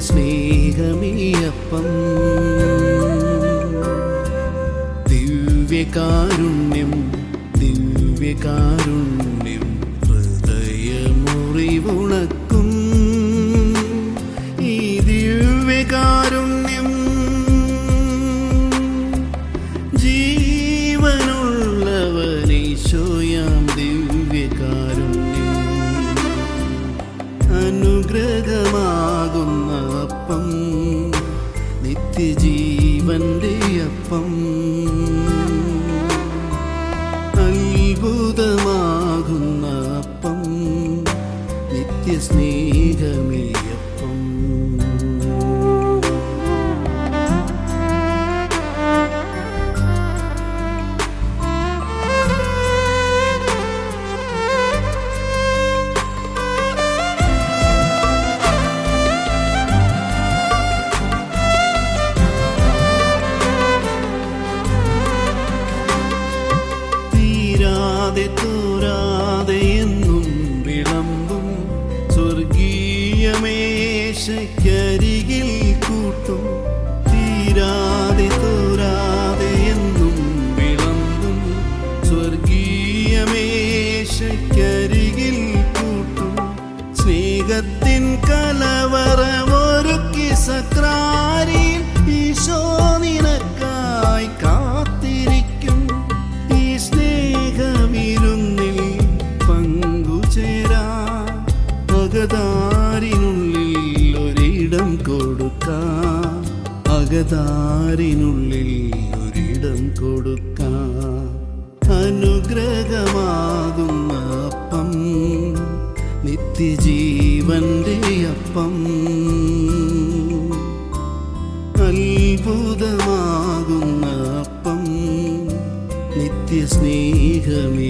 നിത്യസ്നേഹമീയപ്പം ദിവ്യകാരുണ്യം ദിവ്യകാരുണ്യം. നിത്യസ്നേഹമേ സ്നേഹത്തിൻ കലവറമൊരുക്കി സക്രാരിയിൽ ഈശോ നിനക്കായി കാത്തിരിക്കും. ഈ സ്നേഹമിരുന്നിൽ പങ്കുചേരാ. അകതാരിനുള്ളിൽ ഒരിടം കൊടുക്കാം. അകതാരിനുള്ളിൽ ഒരിടം കൊടുക്കാം. അനുഗ്രഹമാകുന്ന അപ്പം നിത്യജീവന്റെ നിത്യസ്നേഹമേ അപ്പം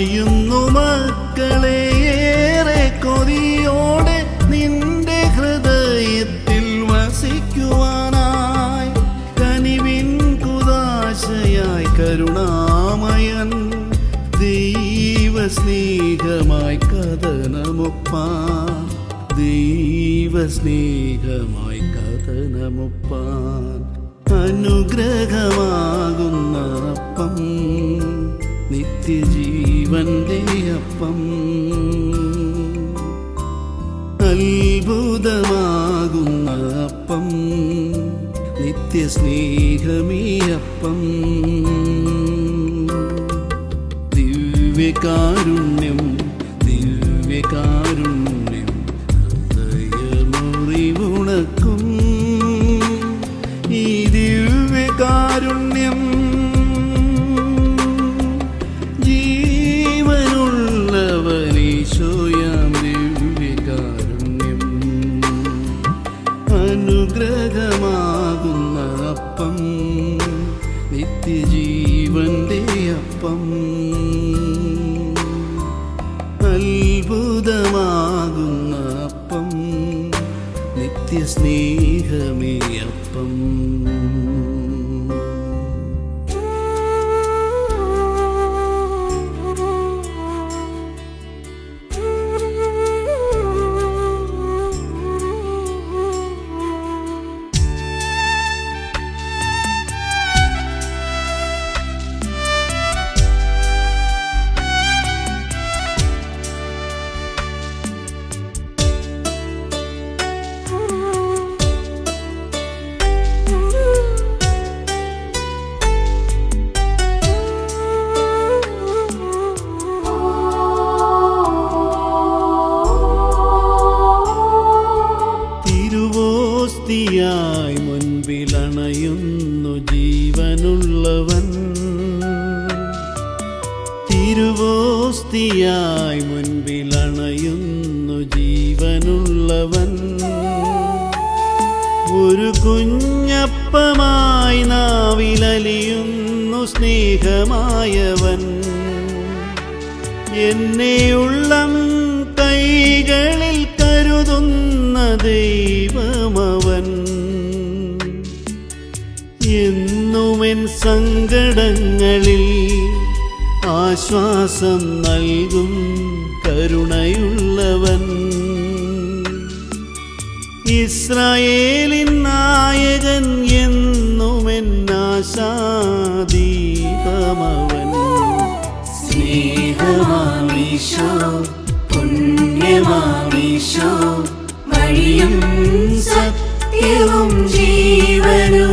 അണയുന്നു മക്കളെ ഏറെ കൊതിയോടെ നിന്റെ ഹൃദയത്തിൽ വസിക്കുവാനായി കനിവിൻ കുതാശയായി കരുണാമയൻ ദൈവസ്നേഹമായി ദൈവ ദൈവസ്നേഹമായി കഥനമൊപ്പാൻ. അനുഗ്രഹമാകുന്ന അപ്പം അത്ഭുതമാകുന്ന അപ്പം നിത്യസ്നേഹമീ അപ്പം ദിവ്യകാരുണ്യം ദിവ്യകാരുണ്യം നിത്യജീവന്റെ അപ്പം. അത്ഭുതമാകുന്ന അപ്പം. നിത്യസ്നേഹമേ അപ്പം. ഒരു കുഞ്ഞപ്പമായി നാവിലലിയുന്നു സ്നേഹമായവൻ. എന്നെയുള്ളം കൈകളിൽ കരുതുന്ന ദൈവമവൻ. എന്നുമെൻ സങ്കടങ്ങളിൽ ആശ്വാസം നൽകും കരുണയുള്ളവൻ ഇസ്രായേലിൻ നായകൻ എന്നുമെന്നാശാദീപമവൻ സ്നേഹമാമീശോ പുണ്യമാമീശോ വഴിയും സത്യവും ജീവനുമായെന്നും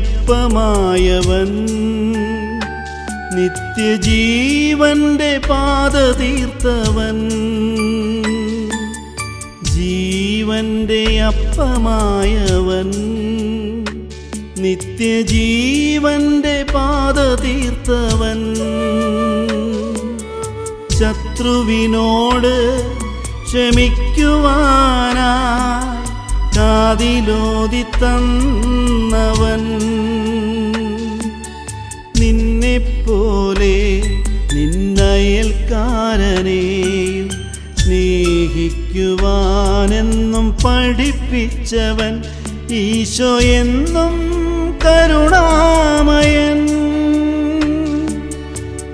അപ്പമായവൻ നിത്യജീവന്റെ പാത തീർത്തവൻ. ജീവന്റെ അപ്പമായവൻ നിത്യജീവന്റെ പാത തീർത്തവൻ. ശത്രുവിനോട് ക്ഷമിക്കുവാനായി കാതിലോതി തന്നവൻ. നിന്നെപ്പോലെ നിന്നയൽക്കാരനെ സ്നേഹിക്കുവാനെന്നും പഠിപ്പിച്ചവൻ ഈശോ എന്നും കരുണാമയൻ.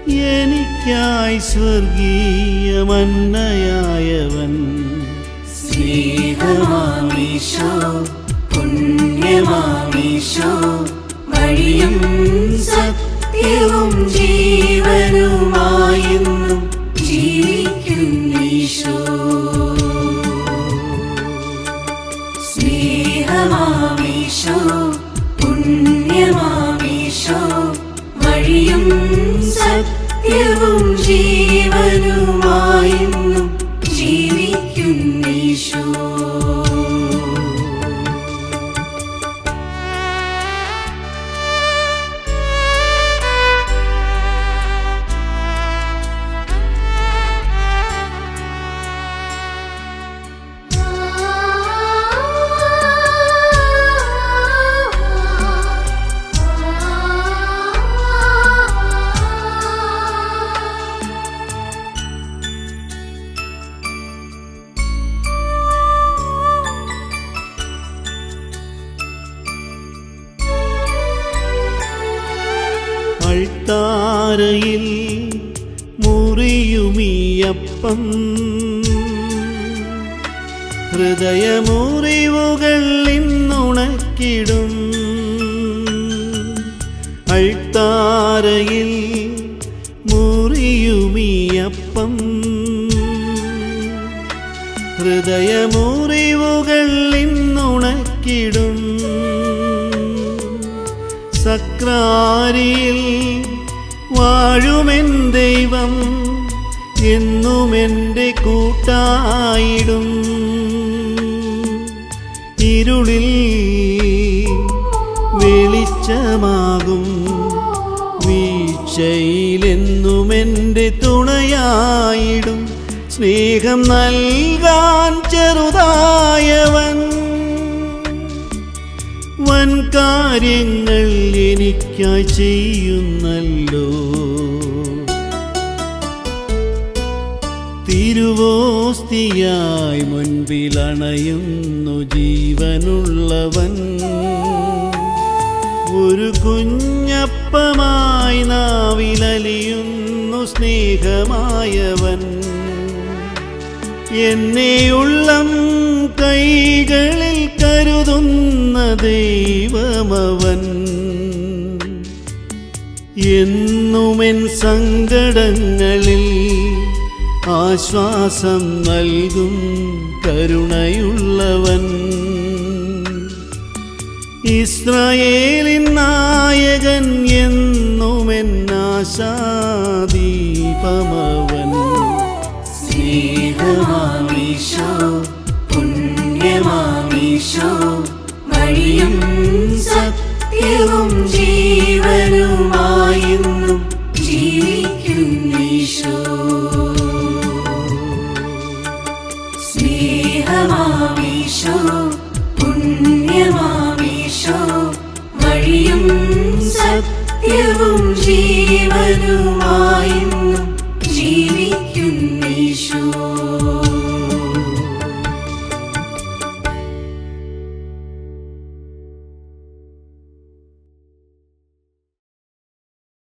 എനിക്കായി സ്വർഗീയമന്നയായവൻ. സ്നേഹമാമീശോ പുണ്യമാമീശോ വഴിയും സത്യവും ജീവനുമായെന്നും ജീവിക്കുന്നീശോ സ്നേഹമാമീശോ പുണ്യമാമീശോ വഴിയും സത്യവും ജീവനുമായെന്നും ജീവിക്കുന്നീശോ അൾത്താരയിൽ മുറിയുമീയപ്പം. ഹൃദയമുറിവുകൾ ഇന്നുണക്കിടും. അൾത്താരയിൽ മുറിയുമീയപ്പം. ഹൃദയമുറിവുകൾ ഇന്നുണക്കിടും. സക്രാരിയിൽ വാഴുമെൻ ദൈവം എന്നും എന്റെ കൂട്ടായിടും. ഇരുളിൽ വെളിച്ചമാകും വീഴ്ചയിലെന്നും എന്റെ തുണയായിടും. സ്നേഹം നൽകാൻ ചെറുതായവൻ വൻ കാര്യങ്ങൾ എനിക്കായി ചെയ്യുന്നല്ലോ. തിരുവോസ്തിയായി മുൻപിലണയുന്നു ജീവനുള്ളവൻ. ഒരു കുഞ്ഞപ്പമായി നാവിലലിയുന്നു സ്നേഹമായവൻ. എന്നെയുള്ള കൈകളിൽ കരുതുന്ന ദൈവമവൻ. എന്നുമെൻ സങ്കടങ്ങളിൽ ആശ്വാസം നൽകും കരുണയുള്ളവൻ. ഇസ്രായേലിൻ നായകൻ എന്നുമെൻ ആശാദീപമവൻ. സ്നേഹമാമീശോ പുണ്യമാമീശോ സ്നേഹമാമീശോ പുണ്യമാമീശോ വഴിയും സത്യവും ജീവനുമായെന്നും ജീവിക്കുന്നീശോ.